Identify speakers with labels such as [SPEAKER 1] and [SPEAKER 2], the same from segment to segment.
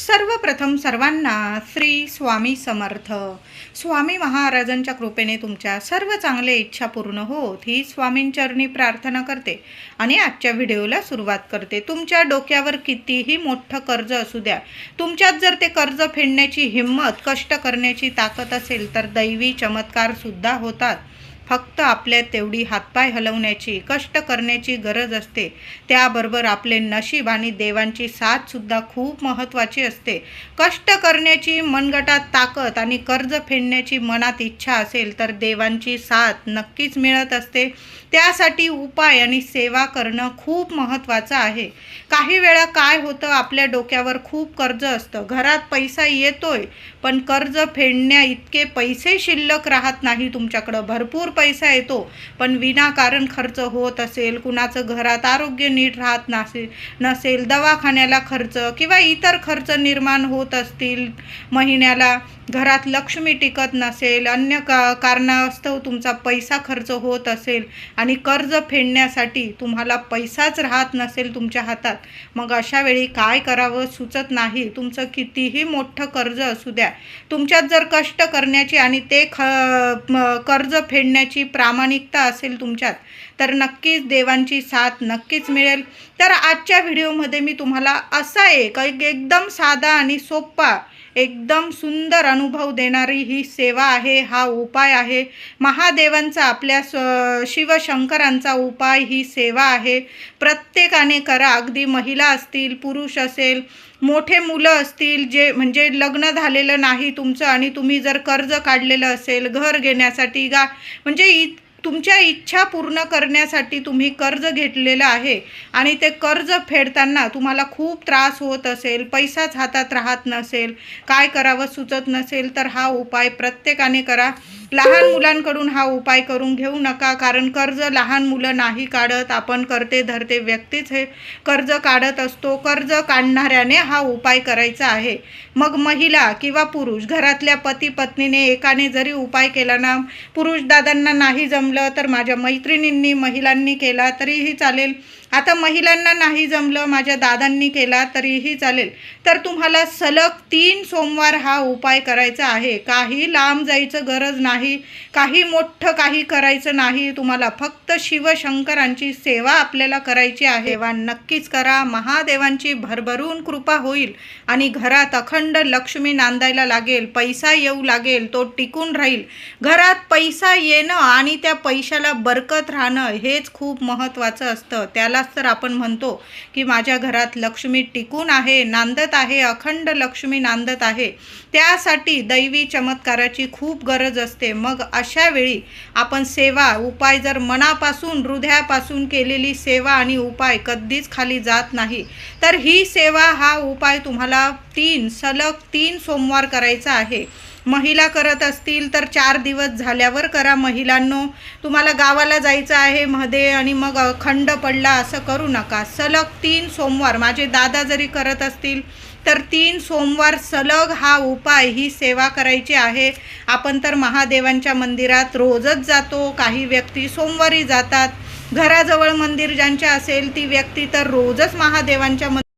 [SPEAKER 1] सर्वप्रथम सर्वांना श्री स्वामी समर्थ. स्वामी महाराजांच्या कृपेने तुमच्या सर्व चांगले इच्छा पूर्ण होत ही स्वामींचरणी प्रार्थना करते आणि आजच्या व्हिडिओला सुरुवात करते. तुमच्या डोक्यावर कितीही मोठं कर्ज असू द्या तुमच्यात जर ते कर्ज फेडण्याची हिंमत कष्ट करण्याची ताकद असेल तर दैवी चमत्कारसुद्धा होतात. फक्त आपल्यात तेवढी हातपाय हलवण्याची कष्ट करण्याची गरज असते. त्याबरोबर आपले नशीब आणि देवांची साथसुद्धा खूप महत्त्वाची असते. कष्ट करण्याची मनगटात ताकद आणि कर्ज फेडण्याची मनात इच्छा असेल तर देवांची साथ नक्कीच मिळत असते. त्यासाठी उपाय आणि सेवा करणं खूप महत्त्वाचं आहे. काही वेळा काय होतं आपल्या डोक्यावर खूप कर्ज असतं. घरात पैसा येतोय पण कर्ज फेडण्या इतके पैसे शिल्लक राहत नाही तुमच्याकडं. भरपूर पैसा येतो. पण विनाकारण खर्च होत असेल कुणाचं घरात आरोग्य नीट राहत नसेल नसेल दवाखान्याला खर्च किंवा इतर खर्च निर्माण होत असतील महिन्याला घरात लक्ष्मी टिकत नसेल अन्य का कारणास्तव तुमचा पैसा खर्च होत असेल आणि कर्ज फेडण्यासाठी तुम्हाला पैसाच राहत नसेल तुमच्या हातात मग अशा वेळी काय करावं सुचत नाही. तुमचं कितीही मोठं कर्ज असू द्या. तुमच्यात जर कष्ट करण्याची आणि ते ख कर्ज फेडण्याची प्रामाणिकता असेल तुमच्यात तर नक्कीच देवांची साथ नक्कीच मिळेल. तर आजच्या व्हिडिओमध्ये मी तुम्हाला असा एक एक एकदम साधा आणि सोप्पा एकदम सुंदर अनुभव देणारी ही सेवा आहे हा उपाय आहे. महादेवांचा आपल्या स शिवशंकरांचा उपाय ही सेवा आहे. प्रत्येकाने करा. अगदी महिला असतील पुरुष असेल मोठे मुलं असतील जे म्हणजे लग्न झालेलं नाही तुमचं आणि तुम्ही जर कर्ज काढलेलं असेल घर घेण्यासाठी गा म्हणजे इत तुमच्या इच्छा पूर्ण करण्यासाठी तुम्ही कर्ज घेतलेलं आहे आणि ते कर्ज फेडताना तुम्हाला खूप त्रास होत असेल पैसाच हातात राहत नसेल काय करावं सुचत नसेल तर हा उपाय प्रत्येकाने करा. लहान मुलांकडून हा उपाय करून घेऊ नका कारण कर्ज लहान मुलं नाही काढत. आपण करते धरते व्यक्तीच हे कर्ज काढत असतो. कर्ज काढणाऱ्याने हा उपाय करायचा आहे. मग महिला किंवा पुरुष घरातल्या पती पत्नीने एकाने जरी उपाय केला ना पुरुष दादांना नाही जमलं तर माझ्या मैत्रिणींनी महिलांनी केला तरीही चालेल. आता महिलांना नाही जमलं माझ्या दादांनी केला तरीही चालेल. तर तुम्हाला सलग तीन सोमवार हा उपाय करायचा आहे. काही लांब जायचं गरज नाही काही मोठं काही करायचं नाही. तुम्हाला फक्त शिवशंकरांची सेवा आपल्याला करायची आहे. वा नक्कीच करा. महादेवांची भरभरून कृपा होईल आणि घरात अखंड लक्ष्मी नांदायला लागेल. पैसा येऊ लागेल तो टिकून राहील. घरात पैसा येणं आणि त्या पैशाला बरकत राहणं हेच खूप महत्त्वाचं असतं. त्याला त्यालाच तर आपण म्हणतो की माझ्या घरात लक्ष्मी टिकून आहे नांदत आहे अखंड लक्ष्मी नांदत आहे. त्यासाठी दैवी चमत्काराची खूप गरज असते. मग अशा वेळी आपण सेवा उपाय जर मनापासून हृदयापासून केलेली सेवा आणि उपाय कधीच खाली जात नाही तर ही सेवा हा उपाय तुम्हाला तीन सलग तीन सोमवार करायचा आहे. महिला करत असतील तर चार दिवस झाल्यावर करा महिलांनो. तुम्हाला गावाला जायचं आहे मध्ये आणि मग खंड पडला असं करू नका. सलग तीन सोमवार माझे दादा जरी करत असतील तर तीन सोमवार सलग हा उपाय ही सेवा करायची आहे. आपण तर महादेवांच्या मंदिरात रोजच जातो. काही व्यक्ती सोमवारी जातात. घराजवळ मंदिर ज्यांच्या असेल ती व्यक्ती तर रोजच महादेवांच्या मंदिर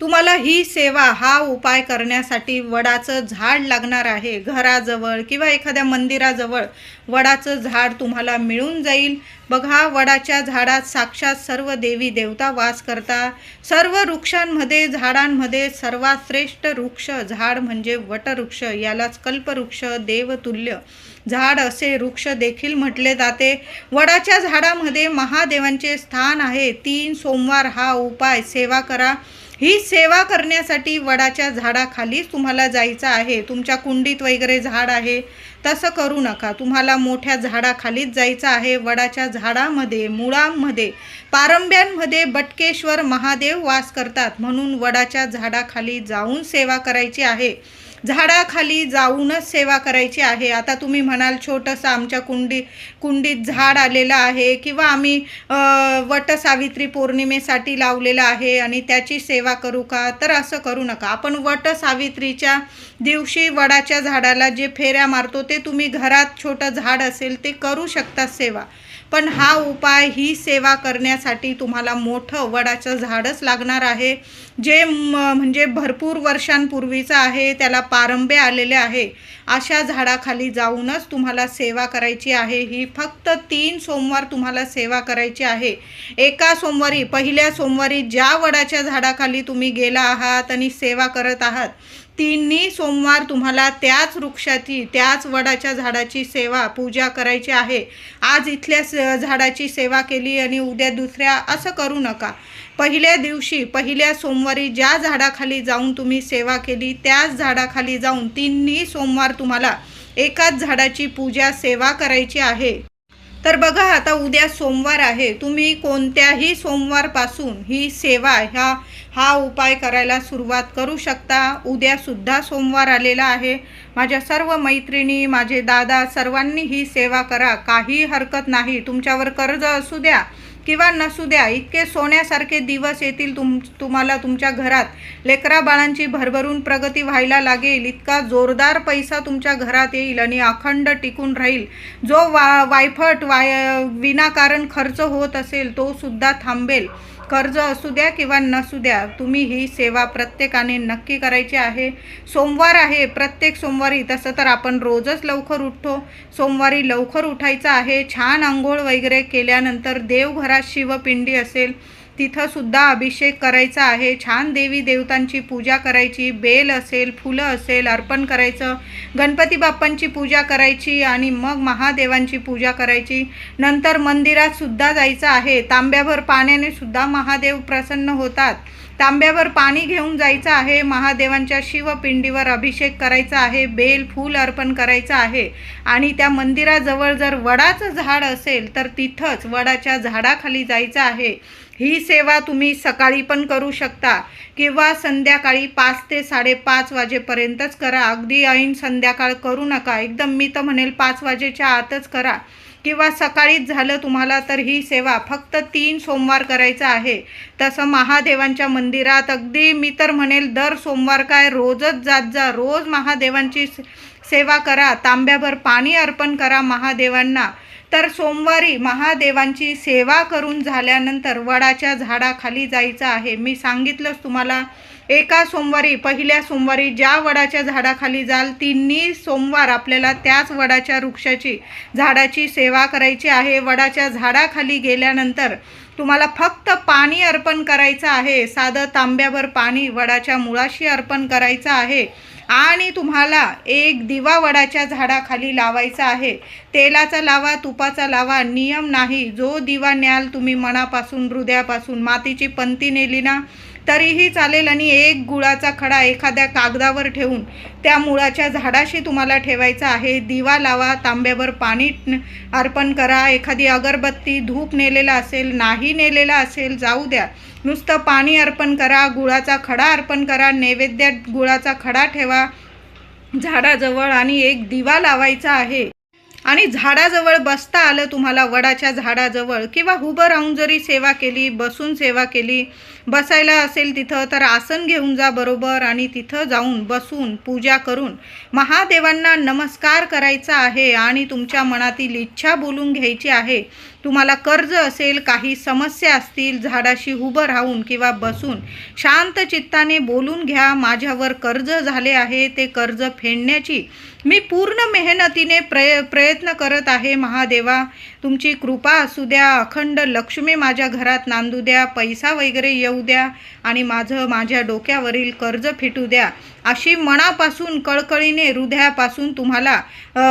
[SPEAKER 1] तुम्हाला ही सेवा हा उपाय करण्यासाठी वडाचं झाड लागणार आहे. घराजवळ किंवा एखाद्या मंदिराजवळ वडाचं झाड तुम्हाला मिळून जाईल. बघा वडाच्या झाडात साक्षात सर्व देवी देवता वास करता. सर्व वृक्षांमध्ये झाडांमध्ये सर्वात श्रेष्ठ वृक्ष झाड म्हणजे वटवृक्ष यालाच कल्पवृक्ष देवतुल्य झाड असे वृक्ष देखील म्हटले जाते. वडाच्या झाडामध्ये महादेवांचे स्थान आहे. तीन सोमवार हा उपाय सेवा करा. ही सेवा करण्यासाठी वडाच्या झाडाखालीच तुम्हाला जायचं आहे. तुमच्या कुंडीत वगैरे झाड आहे. तसं करू नका. तुम्हाला मोठ्या झाडाखालीच जायचं आहे. वडाच्या झाडामध्ये मुळांमध्ये पारंब्यांमध्ये बटकेश्वर महादेव वास करतात. म्हणून वडाच्या झाडाखाली जाऊन सेवा करायची आहे. झाडाखाली जाऊनच सेवा करायची आहे. आता तुम्ही म्हणाल छोटंसं आमच्या कुंडी कुंडीत झाड आलेलं आहे किंवा आम्ही वटसावित्री पौर्णिमेसाठी लावलेलं आहे आणि त्याची सेवा करू का? तर असं करू नका. आपण वटसावित्रीच्या दिवशी वडाच्या झाडाला जे फेऱ्या मारतो ते तुम्ही घरात छोटं झाड असेल ते करू शकता सेवा. पण हा उपाय ही सेवा करण्यासाठी तुम्हाला मोठं वडाचं झाडच लागणार आहे. जे म्हणजे भरपूर वर्षांपूर्वीचं आहे त्याला पारंबे आलेले आहे. अशा झाडाखाली जाऊनच तुम्हाला सेवा करायची आहे. ही फक्त तीन सोमवार तुम्हाला सेवा करायची आहे. एका सोमवारी पहिल्या सोमवारी ज्या वडाच्या झाडाखाली तुम्ही गेला आहात आणि सेवा करत आहात तिन्ही सोमवार तुम्हाला त्याच वृक्षाची त्याच वडाच्या झाडाची सेवा पूजा करायची आहे. आज इथल्या स- झाडाची सेवा केली आणि उद्या दुसऱ्या असं करू नका. पहिल्या दिवशी पहिल्या सोमवारी ज्या झाडाखाली जाऊन तुम्ही सेवा केली त्याच झाडाखाली जाऊन तिन्ही सोमवार तुम्हाला एकाच झाडाची पूजा सेवा करायची आहे. तर बघा आता उद्या सोमवार आहे. तुम्ही कोणत्याही सोमवारपासून ही सेवा ह्या हा उपाय करायला सुरुवात करू शकता. उद्यासुद्धा सोमवार आलेला आहे. माझ्या सर्व मैत्रिणी माझे दादा सर्वांनी ही सेवा करा. काही हरकत नाही. तुमच्यावर कर्ज असू द्या. किंवा नसू द्या इतके सोन्यासारखे दिवस येतील तुम तुम्हाला तुमच्या घरात. लेकरा बाळांची भरभरून प्रगती व्हायला लागेल इतका जोरदार पैसा तुमच्या घरात येईल आणि अखंड टिकून राहील. जो वा वायफट वाय विनाकारण खर्च होत असेल तो सुद्धा थांबेल. कर्ज असू द्या किंवा नसू द्या तुम्ही ही सेवा प्रत्येकाने नक्की करायची आहे. सोमवार आहे प्रत्येक सोमवारी. तसं तर आपण रोजच लवकर उठतो. सोमवारी लवकर उठायचं आहे. छान आंघोळ वगैरे केल्यानंतर देवघरात शिवपिंडी असेल तिथंसुद्धा अभिषेक करायचा आहे. छान देवी देवतांची पूजा करायची बेल असेल फुलं असेल अर्पण करायचं गणपती बाप्पांची पूजा करायची आणि मग महादेवांची पूजा करायची. नंतर मंदिरात सुद्धा जायचं आहे. तांब्याभर पाण्याने सुद्धा महादेव प्रसन्न होतात. तांब्यावर पाणी घेऊन जायचं आहे. महादेवांच्या शिवपिंडीवर अभिषेक करायचा आहे. बेल फूल अर्पण करायचं आहे. आणि त्या मंदिराजवळ जर वडाचं झाड असेल तर तिथंच वडाच्या झाडाखाली जायचं आहे. ही सेवा तुम्ही सकाळी पण करू शकता किंवा संध्याकाळी पाच ते साडेपाच वाजेपर्यंतच करा. अगदी ऐन संध्याकाळ करू नका. एकदम मी तर म्हणेल पाच वाजेच्या आतच करा. किंवा सकाळीच झालं तुम्हाला तर ही सेवा फक्त तीन सोमवार करायचं आहे. तसं महादेवांच्या मंदिरात अगदी मी तर म्हणेल दर सोमवार काय रोजच जात जा. रोज महादेवांची से- सेवा करा. तांब्याभर पाणी अर्पण करा महादेवांना. तर सोमवारी महादेवांची सेवा करून झाल्यानंतर वडाच्या झाडाखाली जायचं आहे. मी सांगितलंच तुम्हाला एका सोमवारी पहिल्या सोमवारी ज्या वडाच्या झाडाखाली जाल तिन्ही सोमवार आपल्याला त्याच वडाच्या वृक्षाची झाडाची सेवा करायची आहे. वडाच्या झाडाखाली गेल्यानंतर तुम्हाला फक्त पाणी अर्पण करायचं आहे. साधं तांब्याभर पाणी वडाच्या मुळाशी अर्पण करायचं आहे. आणि तुम्हाला एक दिवा वडाच्या झाडाखाली लावायचा आहे. तेलाचा लावा तुपाचा लावा नियम नाही. जो दिवा न्याल तुम्ही मनापासून हृदयापासून मातीची पंती नेली ना तरीही चालेल आणि एक गुळाचा खडा एखाद्या कागदावर ठेवून त्या मुळाच्या झाडाशी तुम्हाला ठेवायचा आहे. दिवा लावा तांब्यावर पाणी अर्पण करा. एखादी अगरबत्ती धूप नेलेला असेल नाही नेलेला असेल जाऊ द्या. नुसतं पाणी अर्पण करा गुळाचा खडा अर्पण करा नैवेद्यात गुळाचा खडा ठेवा. झाडाजवळ आणि एक दिवा लावायचा आहे. आणि झाडाजवळ बसता आलं तुम्हाला वडाच्या झाडाजवळ किंवा उभं राहून जरी सेवा केली बसून सेवा केली बसायला असेल तिथं तर आसन घेऊन जा बरोबर आणि तिथं जाऊन बसून पूजा करून महादेवांना नमस्कार करायचा आहे आणि तुमच्या मनातील इच्छा बोलून घ्यायची आहे. तुम्हाला कर्ज असेल काही समस्या असतील झाडाशी उभं राहून किंवा बसून शांत चित्ताने बोलून घ्या माझ्यावर कर्ज झाले आहे ते कर्ज फेडण्याची मी पूर्ण मेहनतीने प्रय प्रयत्न करत आहे महादेवा. तुमची कृपा असू द्या अखंड लक्ष्मी माझ्या घरात नांदू द्या पैसा वगैरे येऊ द्या आणि माझं माझ्या डोक्यावरील कर्ज फिटू द्या. अशी मनापासून कळकळीने हृदयापासून तुम्हाला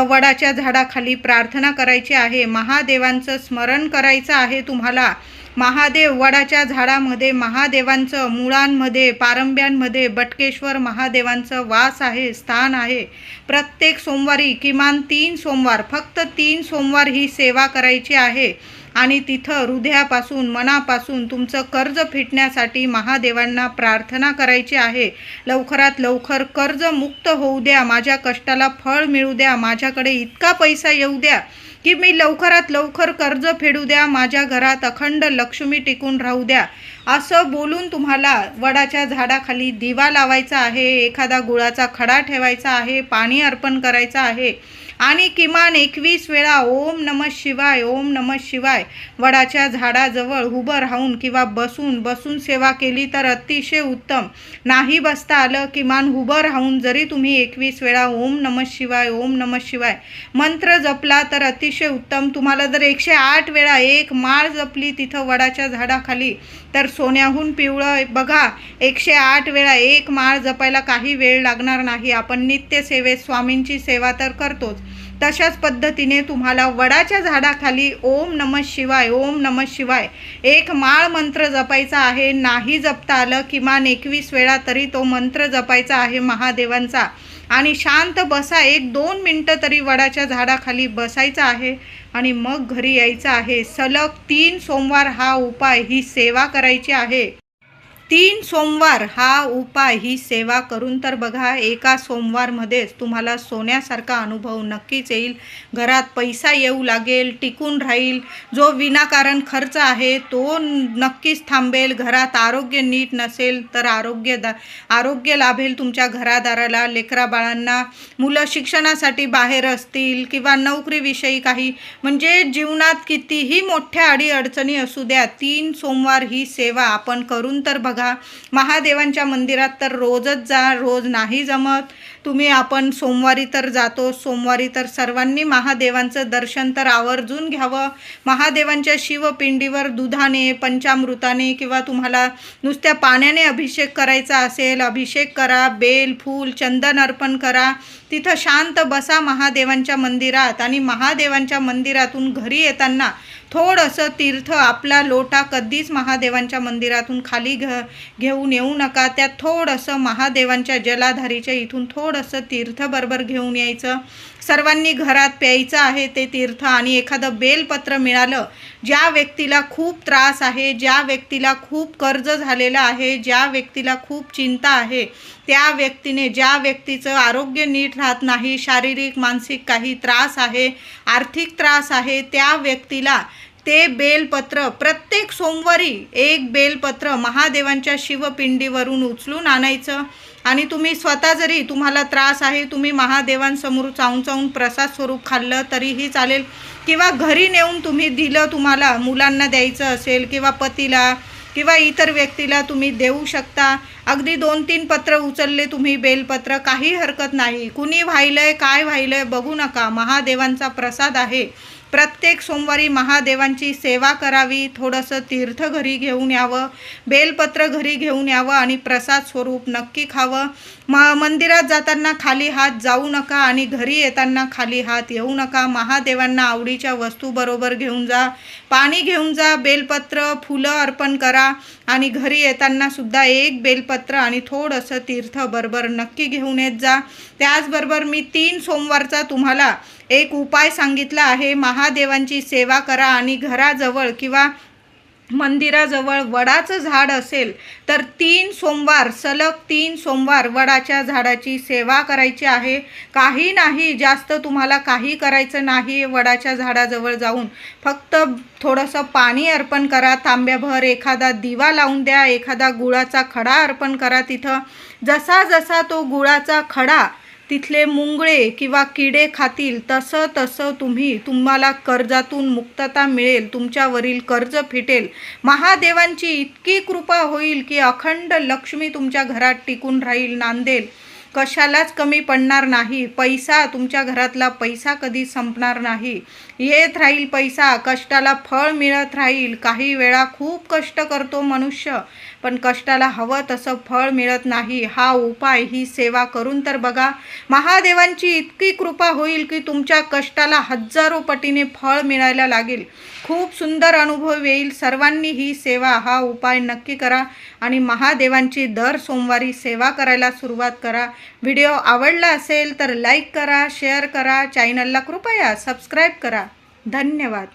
[SPEAKER 1] वडाच्या झाडाखाली प्रार्थना करायची आहे. महादेवांचं स्मरण करायचं आहे तुम्हाला. महादेव वडाच्या झाडामध्ये महादेवांचं मुळांमध्ये पारंब्यांमध्ये बटकेश्वर महादेवांचं वास आहे स्थान आहे. प्रत्येक सोमवारी किमान तीन सोमवार फक्त तीन सोमवार ही सेवा करायची आहे. आणि तिथं हृदयापासून मनापासून तुमचं कर्ज फिटण्यासाठी महादेवांना प्रार्थना करायची आहे. लवकरात लवकर कर्ज मुक्त होऊ द्या. माझ्या कष्टाला फळ मिळू द्या. माझ्याकडे इतका पैसा येऊ द्या. की मी लवकरात लवकर कर्ज फेडू द्या माझ्या घरात अखंड लक्ष्मी टिकून राहू द्या. असं बोलून तुम्हाला वडाच्या झाडाखाली दिवा लावायचा आहे एखादा गुळाचा खडा ठेवायचा आहे पाणी अर्पण करायचं आहे. आणि किमान एकवीस वेळा ओम नम शिवाय ओम नम शिवाय. वडाच्या झाडाजवळ उभं राहून किंवा बसून बसून सेवा केली तर अतिशय उत्तम. नाही बसता आलं किमान उभं राहून जरी तुम्ही एकवीस वेळा ओम नम शिवाय ओम नम शिवाय मंत्र जपला तर अतिशय उत्तम. तुम्हाला जर एकशे आठ वेळा एक माळ जपली तिथं वडाच्या झाडाखाली तर सोन्याहून पिवळं बघा एकशे आठ वेळा एक माळ जपायला काही वेळ लागणार नाही. आपण नित्यसेवेत स्वामींची सेवा तर करतोच. तशाच पद्धतीने तुम्हाला वडाच्या झाडाखाली ओम नम शिवाय ओम नम शिवाय एक माळ मंत्र जपायचा आहे. नाही जपता आलं किमान एकवीस वेळा तरी तो मंत्र जपायचा आहे महादेवांचा. आणि शांत बसा एक दोन मिनटं तरी वडाच्या झाडाखाली बसायचं आहे आणि मग घरी यायचं आहे. सलग तीन सोमवार हा उपाय ही सेवा करायची आहे. तीन सोमवार हा उपाय ही सेवा करून तर बघा एका सोमवारमध्येच तुम्हाला सोन्यासारखा अनुभव नक्कीच येईल. घरात पैसा येऊ लागेल टिकून राहील. जो विनाकारण खर्च आहे तो नक्कीच थांबेल. घरात आरोग्य नीट नसेल तर आरोग्य दा आरोग्य लाभेल तुमच्या घरादाराला लेकरा बाळांना मुलं शिक्षणासाठी बाहेर असतील किंवा नोकरीविषयी काही म्हणजे जीवनात कितीही मोठ्या अडीअडचणी असू द्या तीन सोमवार ही सेवा आपण करून तर बघा. महादेवांच्या मंदिरात तर रोजच जा रोज नाही जमत. तुम्ही आपण सोमवारी तर जातो सोमवारी तर सर्वांनी महादेवांचं दर्शन तर आवर्जून घ्यावं. महादेवांच्या शिवपिंडीवर दुधाने पंचामृताने किंवा तुम्हाला नुसत्या पाण्याने अभिषेक करायचा असेल अभिषेक करा बेल फूल चंदन अर्पण करा. तिथं शांत बसा महादेवांच्या मंदिरात आणि महादेवांच्या मंदिरातून घरी येताना थोडंसं तीर्थ आपला लोटा कधीच महादेवांच्या मंदिरातून खाली घ घेऊन येऊ नका. त्यात थोडंसं महादेवांच्या जलाधारीच्या इथून थोडंसं तीर्थ बरोबर घेऊन यायचं. सर्वांनी घरात प्यायचं आहे ते तीर्थ आणि एखादं बेलपत्र मिळालं ज्या व्यक्तीला खूप त्रास आहे ज्या व्यक्तीला खूप कर्ज झालेलं आहे ज्या व्यक्तीला खूप चिंता आहे त्या व्यक्तीने ज्या व्यक्तीचं आरोग्य नीट राहत नाही शारीरिक मानसिक काही त्रास आहे आर्थिक त्रास आहे त्या व्यक्तीला ते बेलपत्र प्रत्येक सोमवारी एक बेलपत्र महादेवांच्या शिवपिंडीवरून उचलून आणायचं आणि तुम्ही स्वतः जरी तुम्हाला त्रास आहे तुम्ही महादेवांसमोर चावून चावून प्रसाद स्वरूप खाल्लं तरीही चालेल. किंवा घरी नेऊन तुम्ही दिलं तुम्हाला मुलांना द्यायचं असेल किंवा पतीला किंवा इतर व्यक्तीला तुम्ही देऊ शकता. अगदी दोन तीन पत्र उचलले तुम्ही बेलपत्र काही हरकत नाही. कुणी व्हायलं आहे काय व्हायलं आहे बघू नका. महादेवांचा प्रसाद आहे. प्रत्येक सोमवारी महादेवांची सेवा करावी थोडंसं तीर्थ घरी घेऊन यावं बेलपत्र घरी घेऊन यावं आणि प्रसाद स्वरूप नक्की खावं. म मंदिरात जाताना खाली हात जाऊ नका आणि घरी येताना खाली हात येऊ नका. महादेवांना आवडीच्या वस्तूबरोबर घेऊन जा. पाणी घेऊन जा बेलपत्र फुलं अर्पण करा आणि घरी येताना सुद्धा एक बेलपत्र आणि थोडंसं तीर्थ बरोबर नक्की घेऊन येत जा. त्याचबरोबर मी तीन सोमवारचा तुम्हाला एक उपाय सांगितला आहे. महादेवांची सेवा करा आणि घराजवळ किंवा मंदिराजवळ वडाचं झाड असेल तर तीन सोमवार सलग तीन सोमवार वडाच्या झाडाची सेवा करायची आहे. काही नाही जास्त तुम्हाला काही करायचं नाही वडाच्या झाडाजवळ जाऊन. फक्त थोडंसं पाणी अर्पण करा तांब्याभर एखादा दिवा लावून द्या एखादा गुळाचा खडा अर्पण करा तिथं. जसा जसा तो गुळाचा खडा तिथले मुंगळे किंवा किडे खातील तसं तसं तुम्ही तुम्हाला कर्जातून मुक्तता मिळेल तुमच्यावरील कर्ज फिटेल. महादेवांची इतकी कृपा होईल की अखंड लक्ष्मी तुमच्या घरात टिकून राहील नांदेल. कशालाच कमी पडणार नाही. पैसा तुमच्या घरातला पैसा कधी संपणार नाही. येत राहील पैसा कष्टाला फळ मिळत राहील. काही वेळा खूप कष्ट करतो मनुष्य पण कष्टाला हवं तसं फळ मिळत नाही. हा उपाय ही सेवा करून तर बघा. महादेवांची इतकी कृपा होईल की तुमच्या कष्टाला हजारो पटीने फळ मिळायला लागेल. खूप सुंदर अनुभव येईल. सर्वांनी ही सेवा हा उपाय नक्की करा आणि महादेवांची दर सोमवारी सेवा करायला सुरुवात करा. व्हिडिओ आवडला असेल तर लाईक करा शेअर करा. चॅनलला कृपया सबस्क्राईब करा. धन्यवाद.